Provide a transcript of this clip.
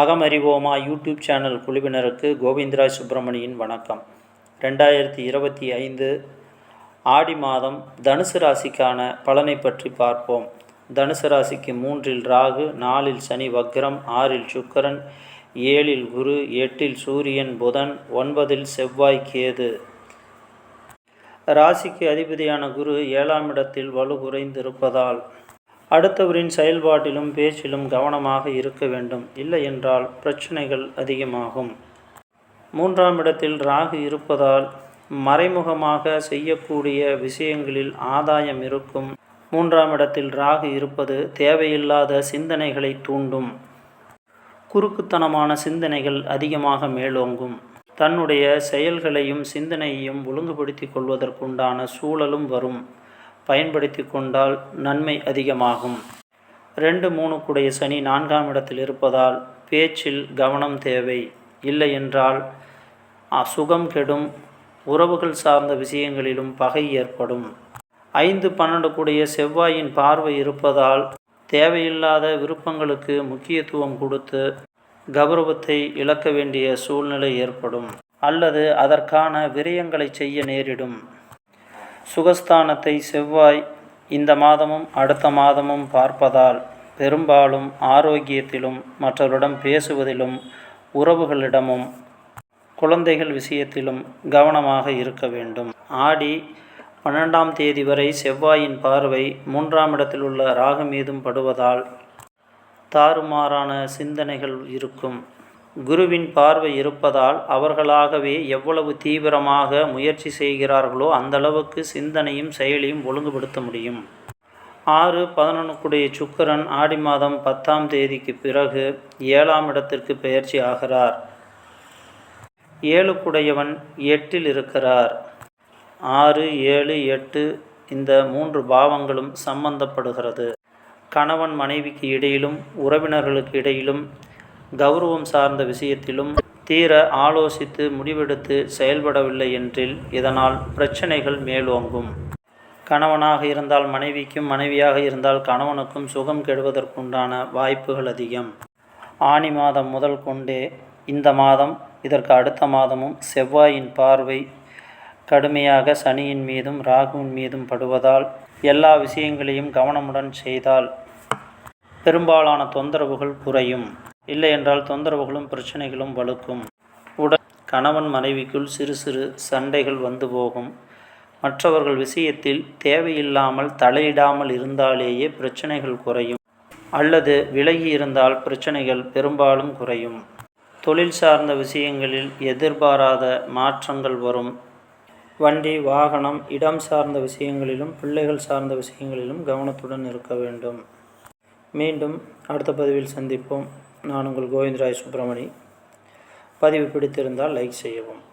அகமறிவோமா YouTube channel குழுவினருக்கு கோவிந்தராஜ் சுப்பிரமணியின் வணக்கம். ரெண்டாயிரத்தி இருபத்தி ஐந்து ஆடி மாதம் தனுசு ராசிக்கான பலனை பற்றி பார்ப்போம். தனுசு ராசிக்கு மூன்றில் ராகு நாலில் சனி வக்ரம் ஆறில் சுக்கரன் ஏழில் குரு எட்டில் சூரியன் புதன் ஒன்பதில் செவ்வாய் கேது. ராசிக்கு அதிபதியான குரு ஏழாம் இடத்தில் வலு குறைந்திருப்பதால் அடுத்தவரின் செயல்பாட்டிலும் பேச்சிலும் கவனமாக இருக்க வேண்டும். இல்லை என்றால் பிரச்சனைகள் அதிகமாகும். மூன்றாம் இடத்தில் ராகு இருப்பதால் மறைமுகமாக செய்யக்கூடிய விஷயங்களில் ஆதாயம் இருக்கும். மூன்றாம் இடத்தில் ராகு இருப்பது தேவையில்லாத சிந்தனைகளை தூண்டும். குறுக்குத்தனமான சிந்தனைகள் அதிகமாக மேலோங்கும். தன்னுடைய செயல்களையும் சிந்தனையையும் ஒழுங்குபடுத்தி கொள்வதற்குண்டான சூழலும் வரும். பயன்படுத்தி கொண்டால் நன்மை அதிகமாகும். ரெண்டு மூணுக்குடைய சனி நான்காம் இடத்தில் இருப்பதால் பேச்சில் கவனம் தேவை. இல்லை என்றால் சுகம் கெடும் உறவுகள் சார்ந்த விஷயங்களிலும் பகை ஏற்படும். ஐந்து பன்னெண்டு கூடிய செவ்வாயின் பார்வை இருப்பதால் தேவையில்லாத விருப்பங்களுக்கு முக்கியத்துவம் கொடுத்து கௌரவத்தை இழக்க வேண்டிய சூழ்நிலை ஏற்படும். அல்லது அதற்கான விரயங்களை செய்ய நேரிடும். சுகஸ்தானத்தை செவ்வாய் இந்த மாதமும் அடுத்த மாதமும் பார்ப்பதால் பெரும்பாலும் ஆரோக்கியத்திலும் மற்றவரிடம் பேசுவதிலும் உறவுகளிடமும் குழந்தைகள் விஷயத்திலும் கவனமாக இருக்க வேண்டும். ஆடி பன்னெண்டாம் தேதி வரை செவ்வாயின் பார்வை மூன்றாம் இடத்தில் உள்ள ராகு மீதும் படுவதால் தாறுமாறான சிந்தனைகள் இருக்கும். குருவின் பார்வை இருப்பதால் அவர்களாகவே எவ்வளவு தீவிரமாக முயற்சி செய்கிறார்களோ அந்தளவுக்கு சிந்தனையும் செயலையும் ஒழுங்குபடுத்த முடியும். ஆறு பதினொன்றுக்குடைய சுக்கரன் ஆடி மாதம் பத்தாம் தேதிக்கு பிறகு ஏழாம் இடத்திற்கு பயிற்சி ஆகிறார். ஏழுக்குடையவன் எட்டில் இருக்கிறார். ஆறு ஏழு எட்டு இந்த மூன்று பாவங்களும் சம்பந்தப்படுகிறது. கணவன் மனைவிக்கு இடையிலும் உறவினர்களுக்கு இடையிலும் கௌரவம் சார்ந்த விஷயத்திலும் தீர ஆலோசித்து முடிவெடுத்து செயல்படவில்லை என்றில் இதனால் பிரச்சனைகள் மேலோங்கும். கணவனாக இருந்தால் மனைவிக்கும் மனைவியாக இருந்தால் கணவனுக்கும் சுகம் கெடுவதற்குண்டான வாய்ப்புகள் அதிகம். ஆணி மாதம் முதல் கொண்டே இந்த மாதம் இதற்கு அடுத்த மாதமும் செவ்வாயின் பார்வை கடுமையாக சனியின் மீதும் ராகுவின் மீதும் படுவதால் எல்லா விஷயங்களையும் கவனமுடன் செய்தால் பெரும்பாலான தொந்தரவுகள் குறையும். இல்லை என்றால் தொந்தரவுகளும் பிரச்சனைகளும் வலுக்கும். உடன் கணவன் மனைவிக்குள் சிறு சிறு சண்டைகள் வந்து போகும். மற்றவர்கள் விஷயத்தில் தேவையில்லாமல் தலையிடாமல் இருந்தாலேயே பிரச்சனைகள் குறையும். அல்லது விலகி இருந்தால் பிரச்சனைகள் பெரும்பாலும் குறையும். தொழில் சார்ந்த விஷயங்களில் எதிர்பாராத மாற்றங்கள் வரும். வண்டி வாகனம் இடம் சார்ந்த விஷயங்களிலும் பிள்ளைகள் சார்ந்த விஷயங்களிலும் கவனத்துடன் இருக்க வேண்டும். மீண்டும் அடுத்த பதிவில் சந்திப்போம். நான் உங்கள் கோவிந்தராய் சுப்பிரமணி. பதிவு பிடித்திருந்தால் லைக் செய்யவும்.